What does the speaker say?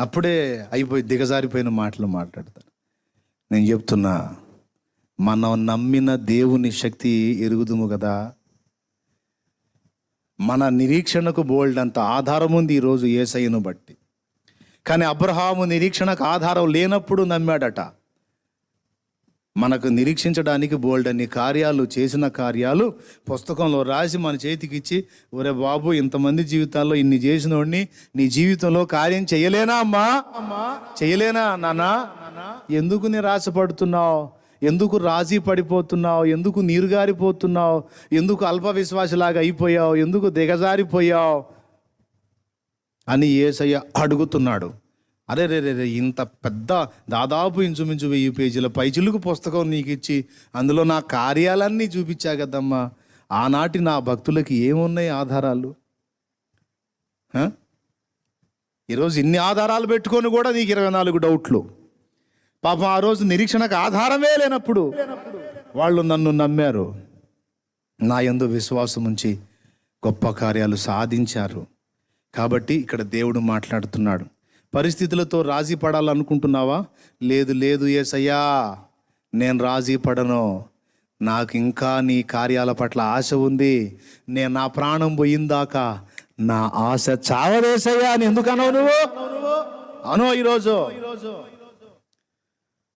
అప్పుడే అయిపోయి దిగజారిపోయిన మాటలు మాట్లాడతారు నేను చెప్తున్నా మనం నమ్మిన దేవుని శక్తి ఎరుగుదుము కదా. మన నిరీక్షణకు బోల్డ్ అంత ఆధారం ఉంది ఈరోజు ఏసయ్యను బట్టి. కానీ అబ్రహాము నిరీక్షణకు ఆధారం లేనప్పుడు నమ్మాడట. మనకు నిరీక్షించడానికి బోల్డ్ అన్ని కార్యాలు చేసిన కార్యాలు పుస్తకంలో రాసి మన చేతికి ఇచ్చి ఒరే బాబు ఇంతమంది జీవితాల్లో ఇన్ని చేసినోడిని నీ జీవితంలో కార్యం చేయలేనా అమ్మా? చేయలేనా నానా? ఎందుకు నీ రాసపడుతున్నావు ఎందుకు రాజీ పడిపోతున్నావు? ఎందుకు నీరుగారిపోతున్నావు ఎందుకు అల్ప విశ్వాసలాగా అయిపోయావు? ఎందుకు దిగజారిపోయావు? అని ఏసయ్య అడుగుతున్నాడు. అరే రే రే ఇంత పెద్ద దాదాపు ఇంచుమించు వెయ్యి పేజీల పైచిలుకు పుస్తకం నీకు ఇచ్చి అందులో నా కార్యాలన్నీ చూపించా కదమ్మా. ఆనాటి నా భక్తులకి ఏమున్నాయి ఆధారాలు? ఈరోజు ఇన్ని ఆధారాలు పెట్టుకొని కూడా నీకు ఇరవై నాలుగు డౌట్లు. పాపం ఆ రోజు నిరీక్షణకు ఆధారమే లేనప్పుడు వాళ్ళు నన్ను నమ్మారు. నా ఎందు విశ్వాసం ఉంచి గొప్ప కార్యాలు సాధించారు. కాబట్టి ఇక్కడ దేవుడు మాట్లాడుతున్నాడు. పరిస్థితులతో రాజీ పడాలనుకుంటున్నావా? లేదు లేదు ఏసయ్యా నేను రాజీ పడను. నాకు ఇంకా నీ కార్యాల పట్ల ఆశ ఉంది. నేను నా ప్రాణం పోయిందాక నా ఆశ చావదేశయ్యా అని ఎందుకు అనవు నువ్వు? అనో ఈరోజు